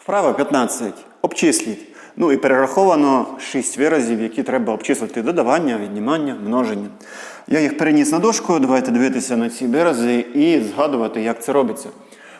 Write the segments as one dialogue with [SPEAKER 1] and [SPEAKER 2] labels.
[SPEAKER 1] Вправа 15. Обчисліть. Ну і перераховано 6 виразів, які треба обчислити додавання, віднімання, множення. Я їх переніс на дошку. Давайте дивитися на ці вирази і згадувати, як це робиться.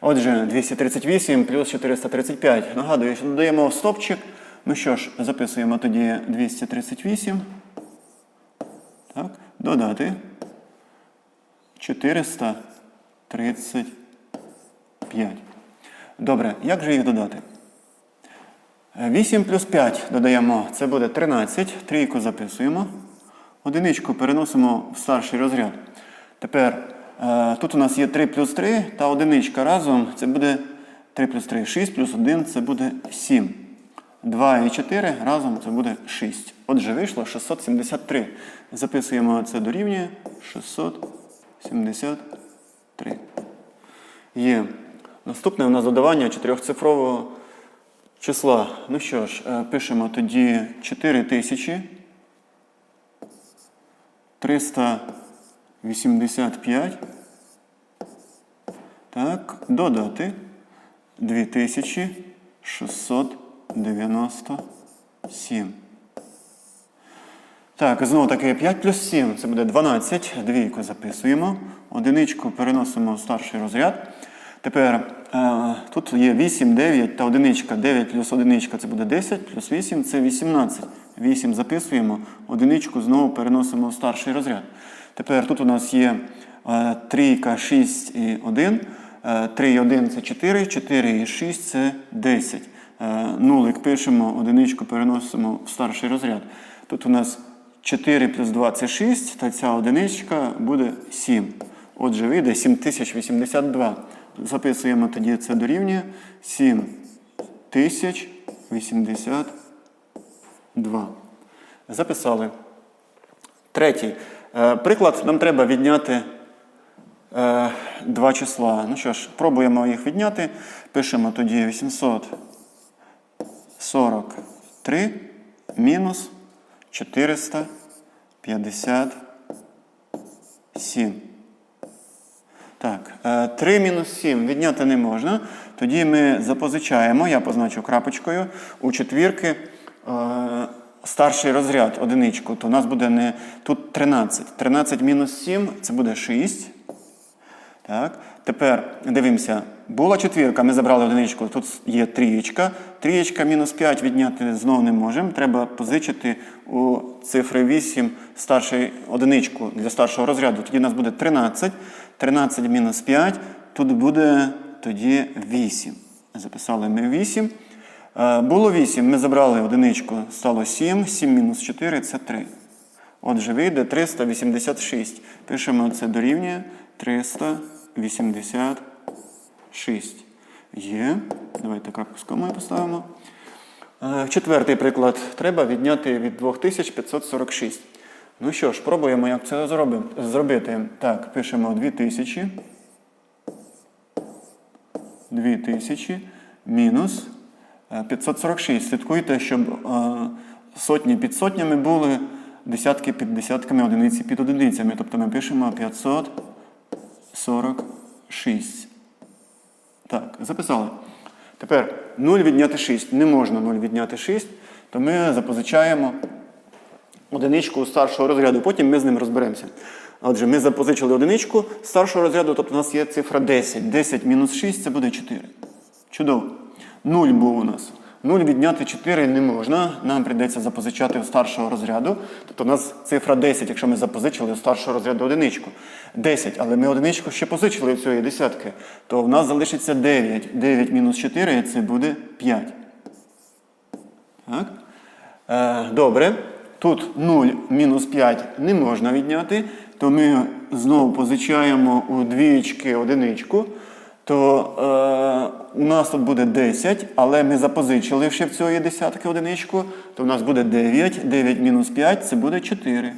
[SPEAKER 1] Отже, 238 плюс 435. Нагадую, що додаємо стопчик. Ну що ж, записуємо тоді 238. Так, додати 435. Добре, як же їх додати? 8 плюс 5 додаємо, це буде 13. Трійку записуємо. Одиничку переносимо в старший розряд. Тепер е, тут у нас є 3 плюс 3 та одиничка разом. Це буде 3 плюс 3, 6 плюс 1 це буде 7. 2 і 4 разом це буде 6. Отже, вийшло 673. Записуємо це дорівнює 673. Є. Наступне у нас додавання чотирьохцифрового числа. Ну що ж, е, пишемо тоді 4000 385. Так, додати 2697. Так, знову таки 5 плюс 7 це буде 12. Двійку записуємо. Одиничку переносимо в старший розряд. Тепер е, тут є 8, 9 та одиничка. 9 плюс одиничка це буде 10, плюс 8 це 18. 8 записуємо, одиничку знову переносимо в старший розряд. Тепер тут у нас є е, трійка, 6 і 1. Е, 3 і 1 це 4, 4 і 6 це 10. Е, нулик пишемо, одиничку переносимо в старший розряд. Тут у нас 4 плюс 2 це 6, та ця одиничка буде 7. Отже, вийде 7082. Записуємо тоді це дорівнює 7082. Записали. Третій. Е, Приклад нам треба відняти е, два числа. Ну що ж, пробуємо їх відняти. Пишемо тоді 843 мінус 457. Так, 3 мінус 7 відняти не можна. Тоді ми запозичаємо, я позначу крапочкою, у четвірки е, старший розряд, одиничку. То у нас буде не тут 13. 13 мінус 7 це буде 6. Так. Тепер дивимося, була четвірка, ми забрали одиничку, тут є трієчка. Трієчка мінус 5 відняти знову не можемо. Треба позичити у цифри 8 старший одиничку для старшого розряду. Тоді у нас буде 13. 13 мінус 5, тут буде тоді 8. Записали ми 8. Е, Було 8, ми забрали одиничку, стало 7. 7 мінус 4 це 3. Отже, вийде 386. Пишемо це дорівнює 386. Є. Давайте крапку комою поставимо. Е, Четвертий приклад. Треба відняти від 2546. Ну що ж, пробуємо, як це зробити. Так, пишемо 2000. 2000 мінус е, 546. Слідкуйте, щоб е, сотні під сотнями були, десятки під десятками, одиниці під одиницями. Тобто ми пишемо 546. Так, записали. Тепер 0 відняти 6. Не можна 0 відняти 6, то ми запозичаємо одиничку старшого розряду. Потім ми з ним розберемося. Отже, ми запозичили одиничку старшого розряду, тобто у нас є цифра 10. 10 мінус 6 це буде 4. Чудово. 0 був у нас. 0 відняти 4 не можна. Нам прийдеться запозичати у старшого розряду. Тобто у нас цифра 10, якщо ми запозичили у старшого розряду одиничку. 10, але ми одиничку ще позичили у цієї десятки, то в нас залишиться 9. 9 мінус 4 це буде 5. Так? Е, добре. Тут 0 мінус 5 не можна відняти, то ми знову позичаємо у двієчки одиничку. То е, у нас тут буде 10, але ми запозичили ще в цієї десятки одиничку, то у нас буде 9. 9 мінус 5 це буде 4.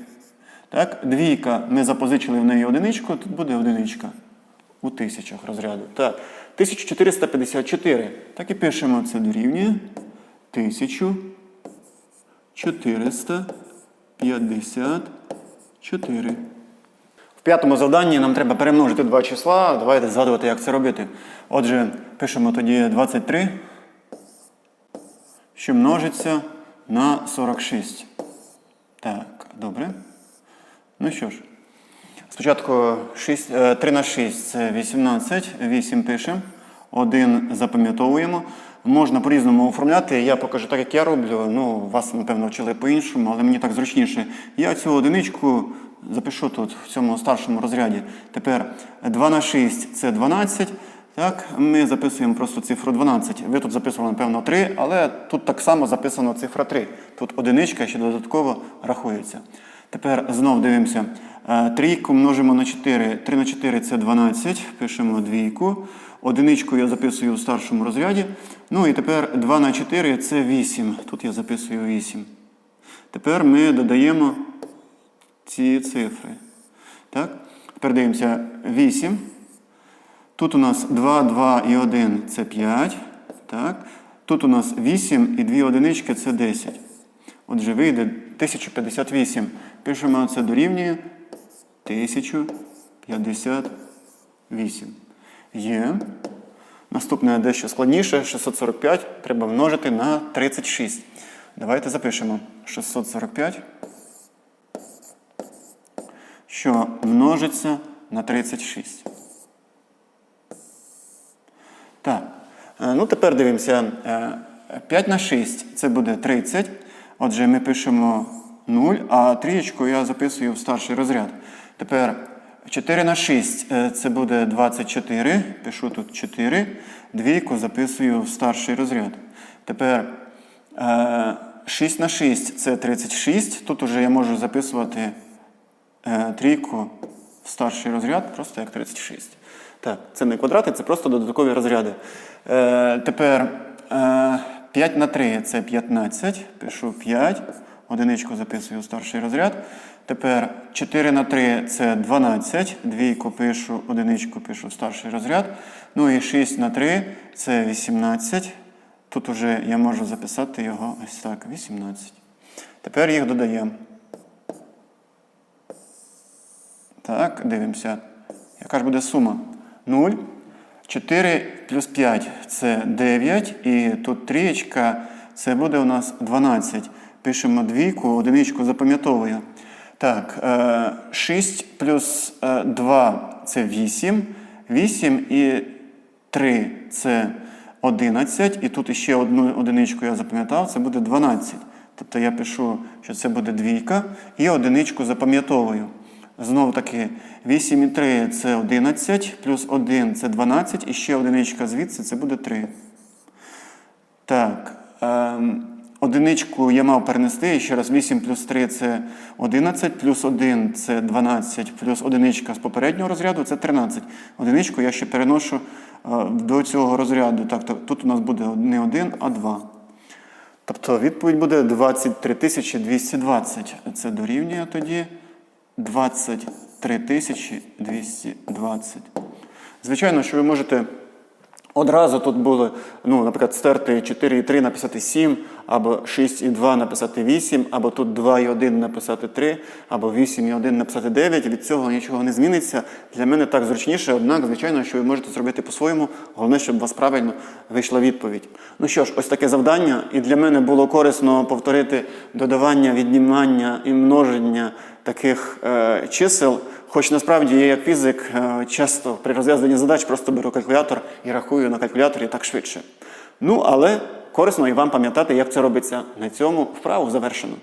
[SPEAKER 1] Так? Двійка, ми запозичили в неї одиничку, тут буде одиничка у тисячах розряду. Так, 1454. Так і пишемо це дорівнює 1454. В п'ятому завданні нам треба перемножити два числа. Давайте згадувати, як це робити. Отже, пишемо тоді 23 що множиться на 46. Так, добре. Ну що ж. Спочатку 6, е, 3 на 6 це 18, 8 пишемо, 1 запам'ятовуємо. Можна по-різному оформляти. Я покажу так, як я роблю. Ну, вас, напевно, вчили по-іншому, але мені так зручніше. Я цю одиничку запишу тут, в цьому старшому розряді. Тепер 2 на 6 це 12. Так, ми записуємо просто цифру 12. Ви тут записували, напевно, 3, але тут так само записано цифра 3. Тут одиничка ще додатково рахується. Тепер знов дивимося. Е, Трійку множимо на 4. 3 на 4 це 12. Пишемо двійку. Одиничку я записую в старшому розряді. Ну і тепер 2 на 4 це 8. Тут я записую 8. Тепер ми додаємо ці цифри. Так? Тепер дивимося 8. Тут у нас 2, 2 і 1 це 5. Так? Тут у нас 8 і 2 одинички це 10. Отже, вийде 1058. Пишемо це дорівнює 1058. Є. Наступне дещо складніше. 645 треба множити на 36. Давайте запишемо 645, що множиться на 36. Так. Е, Ну, тепер дивимося. Е, 5 на 6 це буде 30. Отже, ми пишемо 0, а трієчку я записую в старший розряд. Тепер 4 на 6 е, це буде 24. Пишу тут 4. Двійку записую в старший розряд. Тепер е, 6 на 6 це 36. Тут уже я можу записувати е, трійку в старший розряд, просто як 36. Так, це не квадрати, це просто додаткові розряди. Е, тепер е, 5 на 3 це 15. Пишу 5. Одиничку записую в старший розряд. Тепер 4 на 3 це 12. Двійку пишу, одиничку пишу старший розряд. Ну і 6 на 3 це 18. Тут уже я можу записати його ось так, 18. Тепер їх додаємо. Так, дивимося. Яка ж буде сума? 0. 4 плюс 5 це 9. І тут трієчка, це буде у нас 12. Пишемо двійку, одиничку запам'ятовую. Так, 6 плюс 2 це 8. 8 і 3 це 11. І тут ще одну одиничку я запам'ятав, це буде 12. Тобто я пишу, що це буде двійка, і одиничку запам'ятовую. Знову таки, 8 і 3 це 11, плюс 1 це 12, і ще одиничка звідси це буде 3. Так. Ем, одиничку я мав перенести. І ще раз 8 плюс 3 це 11, плюс 1 це 12, плюс одиничка з попереднього розряду це 13. Одиничку я ще переношу е, до цього розряду. Так, то, тут у нас буде не 1, а 2. Тобто відповідь буде 23 220. Це дорівнює тоді 23 220. Звичайно, що ви можете одразу тут було, ну, наприклад, стерти 4,3 написати 7, або 6,2 написати 8, або тут 2,1 написати 3, або 8,1 написати 9. Від цього нічого не зміниться. Для мене так зручніше, однак, звичайно, що ви можете зробити по-своєму. Головне, щоб у вас правильно вийшла відповідь. Ну що ж, ось таке завдання. І для мене було корисно повторити додавання, віднімання і множення таких е, чисел. Хоч насправді я як фізик е, часто при розв'язанні задач просто беру калькулятор і рахую на калькуляторі так швидше. Ну, але корисно і вам пам'ятати, як це робиться на цьому вправу завершено.